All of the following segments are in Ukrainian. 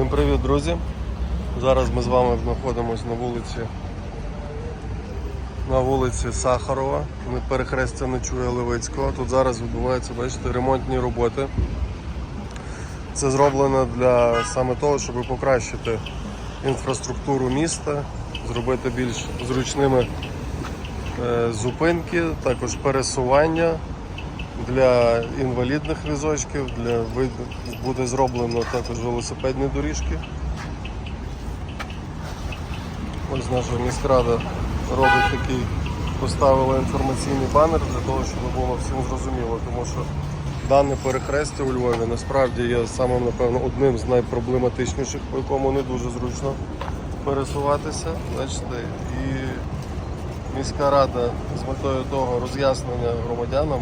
Всім привіт, друзі! Зараз ми з вами знаходимося на вулиці на вулиці Сахарова, перехрестя не чує Левицького. Тут зараз відбуваються, бачите, ремонтні роботи. Це зроблено для саме того, щоб покращити інфраструктуру міста, зробити більш зручними е, зупинки, також пересування для інвалідних візочків, для буде зроблено також велосипедні доріжки. Ось наша міськрада робить такий, поставила інформаційний банер для того, щоб було всім зрозуміло, тому що дане перехрестя у Львові насправді є самим, напевно, одним з найпроблематичніших, по якому не дуже зручно пересуватися. Бачите, і міська рада з метою того роз'яснення громадянам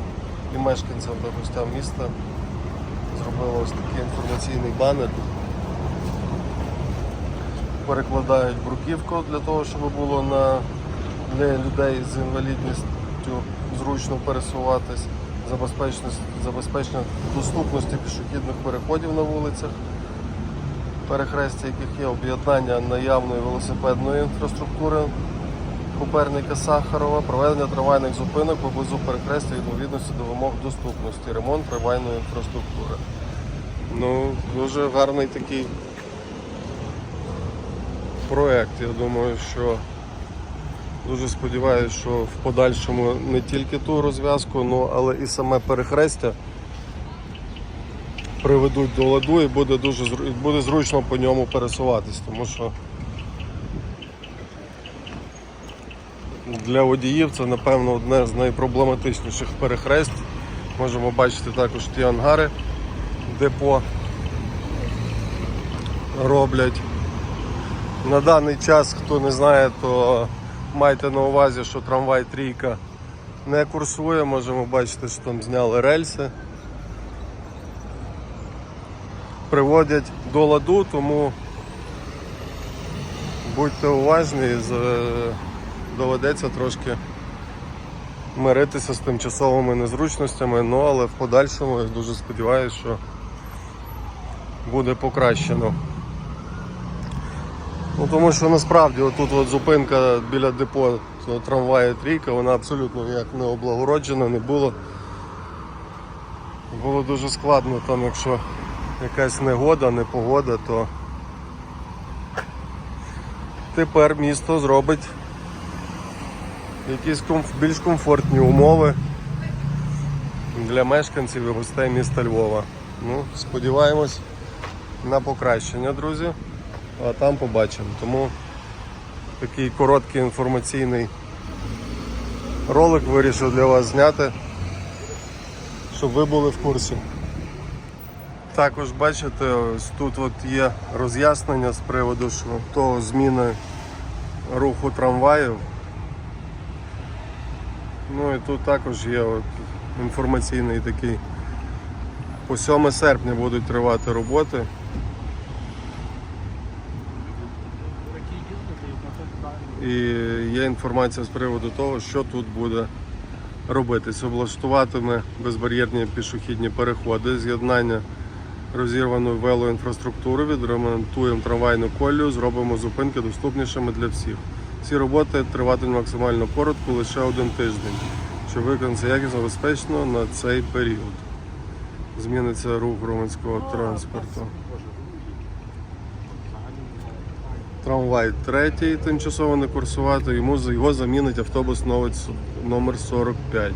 і мешканцям та гостям міста зробила ось такий інформаційний банер. Перекладають бруківку для того, щоб було на, для людей з інвалідністю зручно пересуватись, забезпечення доступності пішохідних переходів на вулицях, перехрестя, яких є об'єднання наявної велосипедної інфраструктури Коперника Сахарова, проведення трамвайних зупинок поблизу перехрестя відповідності до вимог доступності, ремонт трамвайної інфраструктури. Ну, дуже гарний такий проект. Я думаю, що дуже сподіваюся, що в подальшому не тільки ту розв'язку, ну, але і саме перехрестя приведуть до ладу і буде дуже буде зручно по ньому пересуватись, тому що для водіїв це, напевно, одне з найпроблематичніших перехрест. Можемо бачити також ті ангари, депо роблять. На даний час, хто не знає, то майте на увазі, що трамвай трійка не курсує. Можемо бачити, що там зняли рельси. Приводять до ладу, тому будьте уважні, з- доведеться трошки миритися з тимчасовими незручностями, ну але в подальшому я дуже сподіваюся, що буде покращено. Ну тому що насправді отут от зупинка біля депо трамвая трійка, вона абсолютно ніяк не облагороджена, не було. Було дуже складно там, якщо якась негода, непогода, то тепер місто зробить якісь більш комфортні умови для мешканців і гостей міста Львова. Ну, сподіваємось на покращення, друзі. А там побачимо. Тому такий короткий інформаційний ролик вирішив для вас зняти, щоб ви були в курсі. Також бачите, ось тут от є роз'яснення з приводу того зміни руху трамваїв. Ну і тут також є от інформаційний такий. По 7 серпня будуть тривати роботи. І є інформація з приводу того, що тут буде робитись. Облаштуватиме безбар'єрні пішохідні переходи, з'єднання розірваної велоінфраструктури, відремонтуємо трамвайну колію, зробимо зупинки доступнішими для всіх. Ці роботи триватимуть максимально коротко, лише один тиждень, щоб виконати якісно безпечно на цей період. Зміниться рух громадського транспорту. Трамвай третій тимчасово не курсувати, йому його замінить автобус номер с- номер 45.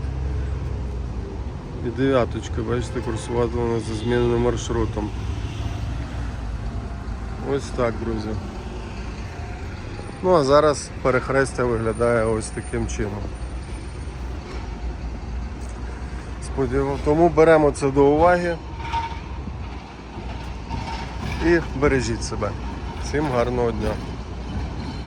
І дев'яточка, бачите, курсуватиме за зміненим маршрутом. Ось так, друзі. Ну а зараз перехрестя виглядає ось таким чином. Тому беремо це до уваги і бережіть себе. Всім гарного дня.